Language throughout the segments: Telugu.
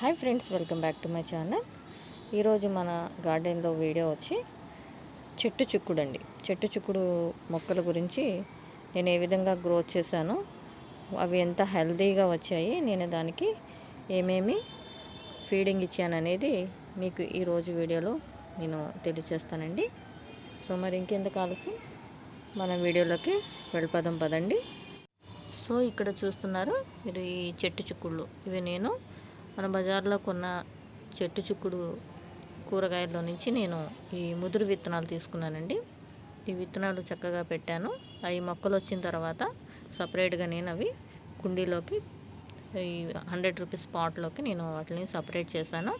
Hi friends welcome back to my channel. ఈరోజు మన గార్డెన్లో వీడియో వచ్చి చెట్టు చిక్కుడు అండి చెట్టు చిక్కుడు మొక్కల గురించి నేను ఏ విధంగా గ్రోత్ చేశాను అవి ఎంత హెల్తీగా వచ్చాయి నేను దానికి ఏమేమి ఫీడింగ్ ఇచ్చాను అనేది మీకు ఈరోజు వీడియోలో నేను తెలియచేస్తానండి సో మరి ఇంకెంత కాలసి మన వీడియోలోకి వెళ్ళిపోదాం పదండి. సో ఇక్కడ చూస్తున్నారు మీరు ఈ చెట్టు చిక్కుళ్ళు. ఇవి నేను మన బజార్లో కొన్న చెట్టు చిక్కుడు కూరగాయల్లో నుంచి నేను ఈ ముదురు విత్తనాలు తీసుకున్నానండి. ఈ విత్తనాలు చక్కగా పెట్టాను. అవి మొక్కలు వచ్చిన తర్వాత సపరేట్గా నేను అవి కుండీలోకి ఈ హండ్రెడ్ రూపీస్ పాట్లోకి నేను వాటిని సపరేట్ చేశాను.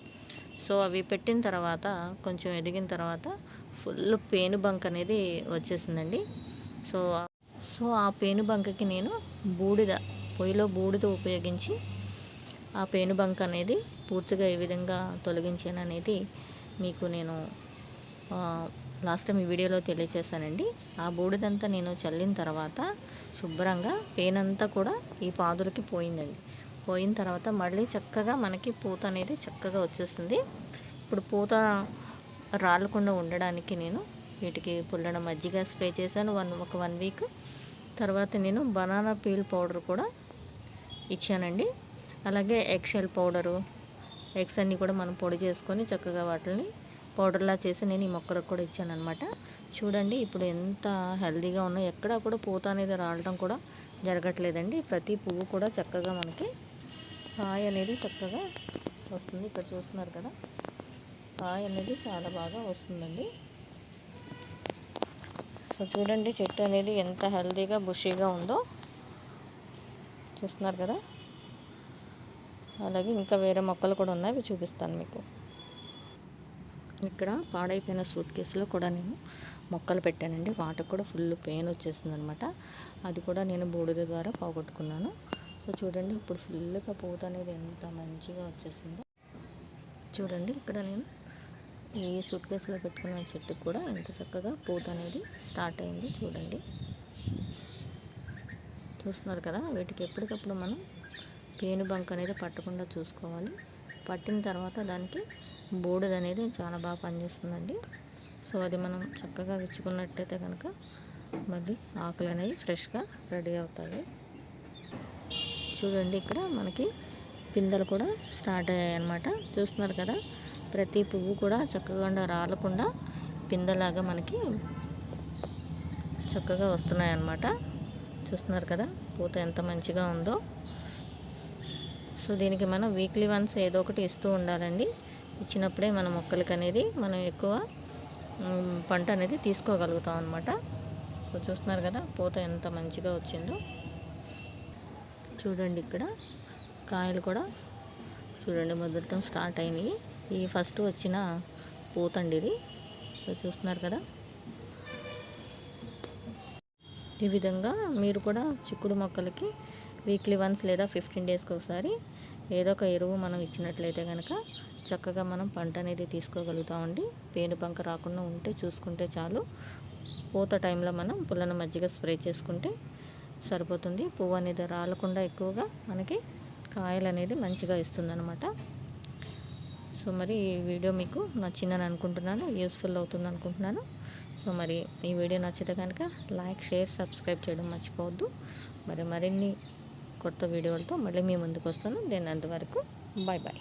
సో అవి పెట్టిన తర్వాత కొంచెం ఎదిగిన తర్వాత ఫుల్ పేను బంక్ అనేది వచ్చేసిందండి. సో సో ఆ పేను బంకకి నేను బూడిద పొయ్యిలో బూడిద ఉపయోగించి ఆ పేను బంక్ అనేది పూర్తిగా ఏ విధంగా తొలగించాను అనేది మీకు నేను లాస్ట్ టైం ఈ వీడియోలో తెలియచేశానండి. ఆ బూడిదంతా నేను చల్లిన తర్వాత శుభ్రంగా పేనంతా కూడా ఈ పాదులకి పోయిందండి. పోయిన తర్వాత మళ్ళీ చక్కగా మనకి పూత అనేది చక్కగా వచ్చేస్తుంది ఇప్పుడు పూత రాలకుండా ఉండడానికి నేను వీటికి పుల్లన మజ్జిగ స్ప్రే చేశాను వన్ ఒక వన్ వీక్. తర్వాత నేను బనానా పీల్ పౌడర్ కూడా ఇచ్చానండి. అలాగే ఎగ్షెల్ పౌడరు ఎగ్స్ అన్నీ కూడా మనం పొడి చేసుకొని చక్కగా వాటిని పౌడర్లా చేసి నేను ఈ మొక్కలకు కూడా ఇచ్చాను అనమాట చూడండి ఇప్పుడు ఎంత హెల్దీగా ఉన్నాయో ఎక్కడ కూడా పూత అనేది రావడం కూడా జరగట్లేదండి. ప్రతి పువ్వు కూడా చక్కగా మనకి కాయ అనేది చక్కగా వస్తుంది. ఇక్కడ చూస్తున్నారు కదా కాయ అనేది చాలా బాగా వస్తుందండి. సో చూడండి చెట్టు అనేది ఎంత హెల్దీగా బుషీగా ఉందో. చూస్తున్నారు కదా? అలాగే ఇంకా వేరే మొక్కలు కూడా ఉన్నాయి. అవి చూపిస్తాను మీకు. ఇక్కడ పాడైపోయిన సూట్ కేసులో కూడా నేను మొక్కలు పెట్టానండి. వాటికి కూడా ఫుల్ పెయిన్ వచ్చేసింది అనమాట అది కూడా నేను బూడిద ద్వారా పోగొట్టుకున్నాను. సో చూడండి ఇప్పుడు ఫుల్గా పూత అనేది ఎంత మంచిగా వచ్చేసిందో. చూడండి ఇక్కడ నేను ఈ సూట్ కేసులో పెట్టుకున్న చెట్టుకు కూడా ఎంత చక్కగా పూత అనేది స్టార్ట్ అయింది. చూడండి. చూస్తున్నారు కదా వీటికి ఎప్పటికప్పుడు మనం పేను బంక్ అనేది పట్టకుండా చూసుకోవాలి. పట్టిన తర్వాత దానికి బూడిద అనేది చాలా బాగా పనిచేస్తుందండి. సో అది మనం చక్కగా విచ్చుకున్నట్టయితే కనుక మళ్ళీ ఆకులు అనేవి ఫ్రెష్గా రెడీ అవుతాయి. చూడండి ఇక్కడ మనకి పిందెలు కూడా స్టార్ట్ అయ్యాయి అనమాట చూస్తున్నారు కదా ప్రతి పువ్వు కూడా చక్కగా రాలకుండా పిందెలాగా మనకి చక్కగా వస్తున్నాయి అన్నమాట చూస్తున్నారు కదా పూత ఎంత మంచిగా ఉందో. సో దీనికి మనం వీక్లీ వన్స్ ఏదో ఒకటి ఇస్తూ ఉండాలండి. ఇచ్చినప్పుడే మన మొక్కలకి అనేది మనం ఎక్కువ పంట అనేది తీసుకోగలుగుతాం అనమాట సో చూస్తున్నారు కదా పూత ఎంత మంచిగా వచ్చిందో. చూడండి ఇక్కడ కాయలు కూడా చూడండి మొదలటం స్టార్ట్ అయినాయి. ఈ ఫస్ట్ వచ్చిన పూత అండి ఇది. సో చూస్తున్నారు కదా. ఈ విధంగా మీరు కూడా చిక్కుడు మొక్కలకి వీక్లీ వన్స్ లేదా ఫిఫ్టీన్ డేస్కి ఒకసారి ఏదో ఒక ఎరువు మనం ఇచ్చినట్లయితే కనుక చక్కగా మనం పంట అనేది తీసుకోగలుగుతామండి. పేను బంక రాకుండా ఉంటే చూసుకుంటే చాలు. పూత టైంలో మనం పుల్లన మజ్జిగ స్ప్రే చేసుకుంటే సరిపోతుంది. పువ్వు అనేది రాలకుండా ఎక్కువగా మనకి కాయలు అనేది మంచిగా ఇస్తుందన్నమాట. సో మరి ఈ వీడియో మీకు నచ్చిందని అనుకుంటున్నాను. యూస్ఫుల్ అవుతుంది అనుకుంటున్నాను. సో మరి ఈ వీడియో నచ్చితే కనుక లైక్ షేర్ సబ్స్క్రైబ్ చేయడం మర్చిపోవద్దు. మరి మరిన్ని కొత్త వీడియోలతో మళ్ళీ మీ ముందుకు వస్తాను. నేను అంతవరకు బాయ్ బాయ్